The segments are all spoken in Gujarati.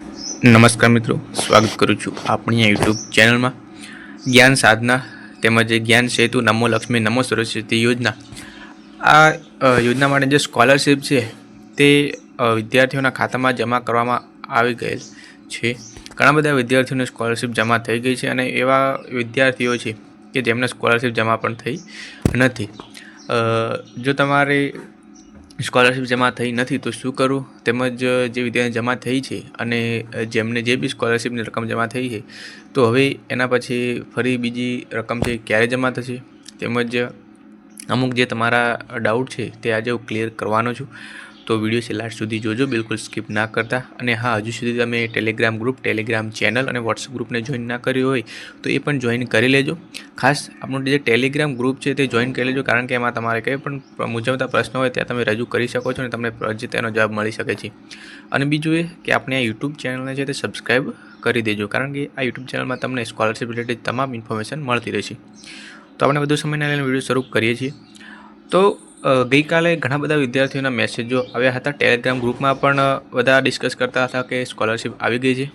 નમસ્કાર મિત્રો, સ્વાગત કરું છું આપણી આ યુટ્યુબ ચેનલમાં. જ્ઞાન સાધના તેમજ જ્ઞાન સેતુ નમો લક્ષ્મી નમો સરસ્વતી યોજના. આ યોજના માટે જે સ્કોલરશિપ છે તે વિદ્યાર્થીઓના ખાતામાં જમા કરવામાં આવી ગયેલ છે. ઘણા બધા વિદ્યાર્થીઓને સ્કોલરશિપ જમા થઈ ગઈ છે અને એવા વિદ્યાર્થીઓ છે કે જેમને સ્કોલરશિપ જમા પણ થઈ નથી. જો તમારે સ્કોલરશિપ જમા થઈ નથી, તો શું કરવું તેમજ જે વિદ્યાર્થી જમા થઈ છે અને જેમને જે બી સ્કોલરશિપની રકમ જમા થઈ છે, તો હવે એના પછી ફરી બીજી રકમ છે ક્યારે જમા થશે? તેમજ અમુક જે તમારા ડાઉટ છે તે આજે હું ક્લિયર કરવાનો છું. તો વીડિયો છે લાસ્ટ સુધી જોજો, બિલકુલ સ્કીપ ના કરતા. અને હા, હજુ સુધી તમે ટેલિગ્રામ ગ્રુપ ટેલિગ્રામ ચેનલ અને વોટ્સઅપ ગ્રુપને જોઈન ના કર્યું હોય, તો એ પણ જોઈન કરી લેજો. ખાસ આપણું જે ટેલિગ્રામ ગ્રુપ છે તે જોઈન કરી લેજો, કારણ કે એમાં તમારે કંઈ પણ મૂંઝવતા પ્રશ્નો હોય, ત્યાં તમે રજૂ કરી શકો છો અને તમને જે તેનો જવાબ મળી શકે છે. અને બીજું એ કે આપણે આ યુટ્યુબ ચેનલને છે તે સબસ્ક્રાઈબ કરી દેજો, કારણ કે આ યુટ્યુબ ચેનલમાં તમને સ્કોલરશિપ રિલેટેડ તમામ ઇન્ફોર્મેશન મળતી રહેશે. તો આપણે વધુ સમયના લઈને વીડિયો શરૂ કરીએ છીએ. તો ગઈકાલે ઘણા બધા વિદ્યાર્થીઓના મેસેજો આવ્યા હતા. ટેલિગ્રામ ગ્રુપમાં પણ બધા ડિસ્કસ કરતા હતા કે સ્કોલરશિપ આવી ગઈ છે.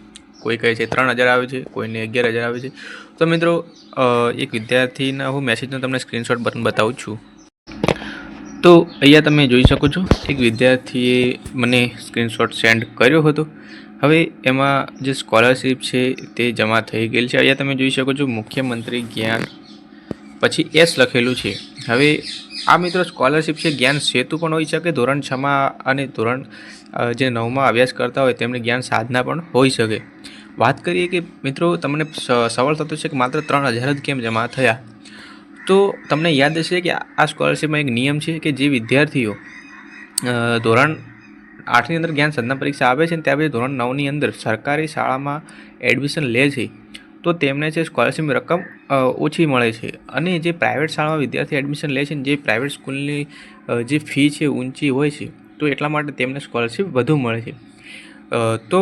કોઈ કહે છે ત્રણ હજાર આવે છે, કોઈને અગિયાર હજાર આવે છે. તો મિત્રો એક વિદ્યાર્થીના હું મેસેજનો તમને સ્ક્રીનશોટ બટન બતાવું છું. તો અહીંયા તમે જોઈ શકો છો, એક વિદ્યાર્થીએ મને સ્ક્રીનશોટ સેન્ડ કર્યો હતો. હવે એમાં જે સ્કોલરશિપ છે તે જમા થઈ ગયેલ છે. અહીંયા તમે જોઈ શકો છો મુખ્યમંત્રી જ્ઞાન, પછી એસ લખેલું છે. હવે આ મિત્રો સ્કોલરશિપ છે, જ્ઞાન સેતુ પણ હોઈ શકે, ધોરણ છમાં અને ધોરણ જે નવમાં અભ્યાસ કરતા હોય તેમને જ્ઞાન સાધના પણ હોઈ શકે. વાત કરીએ કે મિત્રો તમને સવાલ થતો છે કે માત્ર ત્રણ હજાર જ કેમ જમા થયા? તો તમને યાદ હશે કે આ સ્કોલરશિપમાં એક નિયમ છે કે જે વિદ્યાર્થીઓ ધોરણ આઠની અંદર જ્ઞાન સાધના પરીક્ષા આવે છે ને ત્યાર પછી ધોરણ નવની અંદર સરકારી શાળામાં એડમિશન લે છે. તો તેમને છે સ્કોલરશિપની રકમ ઓછી મળે છે. અને જે પ્રાઇવેટ શાળામાં વિદ્યાર્થી એડમિશન લે છે જે પ્રાઇવેટ સ્કૂલની જે ફી છે, ઊંચી હોય છે, તો એટલા માટે તેમને સ્કોલરશિપ વધુ મળે છે. તો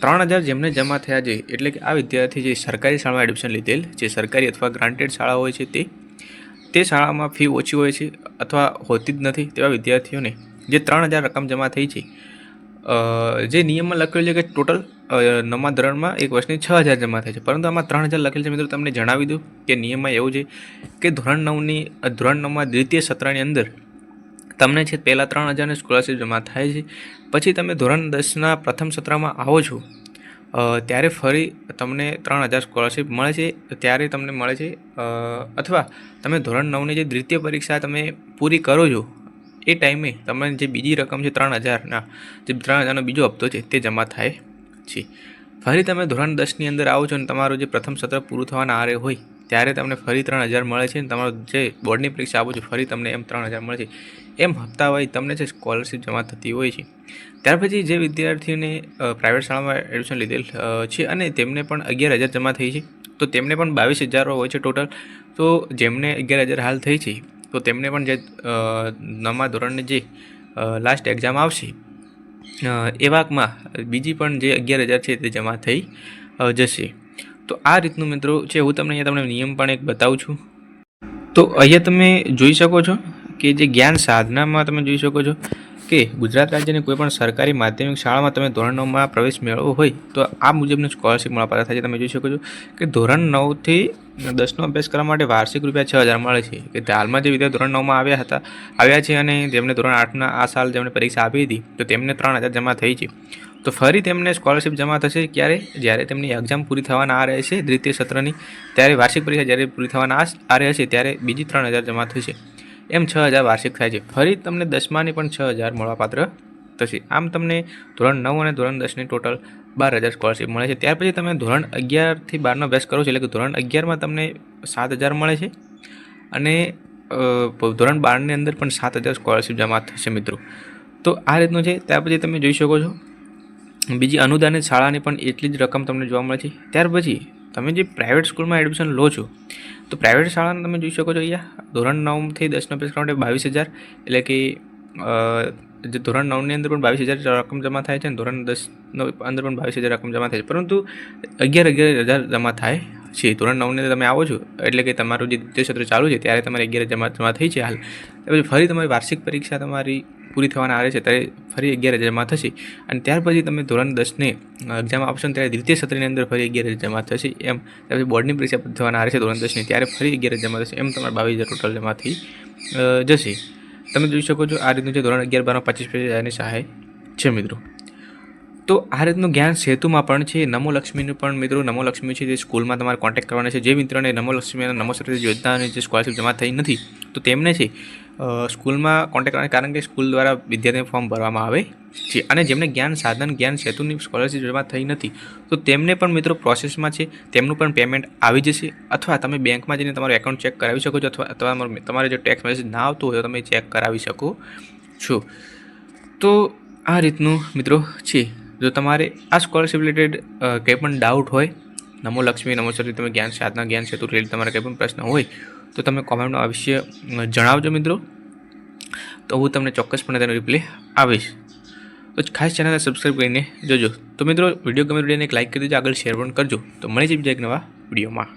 ત્રણ હજાર જેમને જમા થયા છે, એટલે કે આ વિદ્યાર્થી જે સરકારી શાળામાં એડમિશન લીધેલ, જે સરકારી અથવા ગ્રાન્ટેડ શાળા હોય છે તે તે શાળામાં ફી ઓછી હોય છે અથવા હોતી જ નથી તેવા વિદ્યાર્થીઓને જે ત્રણ હજાર રકમ જમા થઈ છે જે નિયમમાં લખેલું છે કે ટોટલ નવમા ધોરણમાં એક વર્ષની છ હજાર જમા થાય છે. પરંતુ આમાં ત્રણ હજાર લખેલ છે. મિત્રો, તમને જણાવી દઉં કે નિયમમાં એવું છે કે ધોરણ નવની ધોરણ નવમાં દ્વિતીય સત્રની અંદર તમને છે પહેલાં ત્રણ હજારની સ્કોલરશિપ જમા થાય છે. પછી તમે ધોરણ દસના પ્રથમ સત્રમાં આવો છો ત્યારે ફરી તમને ત્રણ હજાર સ્કોલરશિપ મળે છે. ત્યારે તમને મળે છે અથવા તમે ધોરણ નવની જે દ્વિતીય પરીક્ષા તમે પૂરી કરો છો એ ટાઈમે તમને જે બીજી રકમ છે ત્રણ હજારના, જે ત્રણ હજારનો બીજો હપ્તો છે તે જમા થાય છે. ફરી તમે ધોરણ દસની અંદર આવો છો અને તમારું જે પ્રથમ સત્ર પૂરું થવાના આરે હોય, ત્યારે તમને ફરી ત્રણ હજાર મળે છે અને તમારું જે બોર્ડની પરીક્ષા આપો છો, ફરી તમને એમ ત્રણ હજાર મળે છે. એમ હપ્તાવારી તમને છે સ્કોલરશિપ જમા થતી હોય છે. ત્યાર પછી જે વિદ્યાર્થીઓને પ્રાઇવેટ શાળામાં એડમિશન લીધેલ છે અને તેમને પણ અગિયાર હજાર જમા થઈ છે. તો તેમને પણ બાવીસ હજાર હોય છે ટોટલ તો જેમને અગિયાર હજાર હાલ થઈ છે તો તેમને પણ જે નવમા ધોરણની જે લાસ્ટ એક્ઝામ આવશે એ વાકમાં બીજી પણ જે અગિયાર હજાર છે તે જમા થઈ જશે. તો આ રીતનું મિત્રો છે, હું તમને અહીંયા તમને નિયમ પણ એક બતાવું છું. તો અહીંયા તમે જોઈ શકો છો કે જે જ્ઞાન સાધનામાં તમે જોઈ શકો છો કે ગુજરાત રાજ્યની કોઈ પણ સરકારી માધ્યમિક શાળામાં તમે ધોરણ નવમાં પ્રવેશ મેળવવો હોય, તો આ મુજબની સ્કોલરશિપ મળવાપાત્ર થાય છે. તમે જોઈ શકો છો કે ધોરણ નવથી દસનો અભ્યાસ કરવા માટે વાર્ષિક રૂપિયા છ હજાર મળે છે. કે હાલમાં જે વિદ્યાર્થી ધોરણ નવમાં આવ્યા હતા, આવ્યા છે અને જેમને ધોરણ આઠના આ સાલ જેમણે પરીક્ષા આપી હતી, તો તેમને ત્રણ હજાર જમા થઈ છે. તો ફરી તેમને સ્કોલરશિપ જમા થશે ક્યારે? જ્યારે તેમની એક્ઝામ પૂરી થવાના આ રહેશે દ્વિતીય સત્રની, ત્યારે વાર્ષિક પરીક્ષા જ્યારે પૂરી થવાના આ આ રહેશે ત્યારે બીજી ત્રણ હજાર જમા થશે. એમ છ હજાર વાર્ષિક થાય છે. ફરી તમને દસમાની પણ છ હજાર મળવાપાત્ર થશે. આમ તમને ધોરણ નવ અને ધોરણ દસની ટોટલ બાર હજાર સ્કોલરશિપ મળે છે. ત્યાર પછી તમે ધોરણ અગિયારથી બારનો અભ્યાસ કરો છો, એટલે કે ધોરણ અગિયારમાં તમને સાત હજાર મળે છે. અને ધોરણ બારની અંદર પણ સાત હજાર સ્કોલરશીપ જમા થશે મિત્રો. તો આ રીતનું છે. ત્યાર પછી તમે જોઈ શકો છો. બીજી અનુદાનિત શાળાની પણ એટલી જ રકમ તમને જોવા મળે છે. ત્યાર પછી તમે જે પ્રાઇવેટ સ્કૂલમાં એડમિશન લો છો, તો પ્રાઇવેટ શાળાને તમે જોઈ શકો છો અહીંયા, ધોરણ નવથી દસનો અભ્યાસ કરવા બાવીસ હજાર, એટલે કે જે ધોરણ નવની અંદર પણ બાવીસ હજાર રકમ જમા થાય છે અને ધોરણ દસનો અંદર પણ બાવીસ હજાર રકમ જમા થાય છે. પરંતુ અગિયાર અગિયાર હજાર જમા થાય છે. ધોરણ નવની અંદર તમે આવો છો, એટલે કે તમારું જે દ્વિતીય સત્ર ચાલુ છે, ત્યારે તમારે અગિયાર જમા જમા થઈ છે હાલ. પછી ફરી તમારી વાર્ષિક પરીક્ષા તમારી પૂરી થવાના આવે છે, ત્યારે ફરી અગિયાર હજાર થશે. અને ત્યાર પછી તમે ધોરણ દસને એક્ઝામ આપશો ત્યારે દ્વિતીય સત્રની અંદર ફરી અગિયાર હજાર થશે. એમ, ત્યાર બોર્ડની પરીક્ષા થવાના આવે છે ધોરણ દસની, ત્યારે ફરી અગિયાર હજાર થશે. એમ તમારા બાવીસ હજાર ટોટલ જમા જશે. તમે જોઈ શકો છો આ રીતનું છે ધોરણ અગિયાર, બારમાં પચીસ હજારની સહાય છે મિત્રો. તો આ રીતનું જ્ઞાન સેતુમાં પણ છે. નમો લક્ષ્મીનું પણ મિત્રો, નમો લક્ષ્મી છે, જે સ્કૂલમાં તમારે કોન્ટેક્ટ કરવાના છે. જે મિત્રોને નમો લક્ષ્મી અને નમો સરસ્વતી યોજનાની જે સ્કોલરશિપ જમા થઈ નથી, તો તેમને છે સ્કૂલમાં કોન્ટેક્ટ કરવાના, કારણ કે સ્કૂલ દ્વારા વિદ્યાર્થીને ફોર્મ ભરવામાં આવે છે અને જેમને જ્ઞાન સાધન, જ્ઞાન સેતુની સ્કોલરશિપ જમા થઈ નથી, તો તેમને પણ મિત્રો પ્રોસેસમાં છે, તેમનું પણ પેમેન્ટ આવી જશે અથવા તમે બેંકમાં જઈને તમારું એકાઉન્ટ ચેક કરાવી શકો છો અથવા તમારો, તમારે જો ટેક્સ મેસેજ ના આવતો હોય તો તમે ચેક કરાવી શકો છો. તો આ રીતનું મિત્રો છે. જો તમારે આ સ્કોલરશિપ રિલેટેડ કંઈ પણ ડાઉટ હોય, નમો લક્ષ્મી, નમો સરસ્વતી તમે જ્ઞાન સાધના, જ્ઞાન સેતુ રિલેટેડ તમારે કંઈ પણ પ્રશ્ન હોય તો તમે કોમેન્ટમાં અવશ્ય જણાવજો મિત્રો. તો હું તમને ચોક્કસપણે તેનો રિપ્લે આપીશ. તો ખાસ ચેનલને સબસ્ક્રાઈબ કરીને જોજો. તો મિત્રો વીડિયો ગમે વિડીયોને એક લાઇક કરી દેજો, આગળ શેર પણ કરજો. તો મળી જ બીજા એક નવા વિડીયોમાં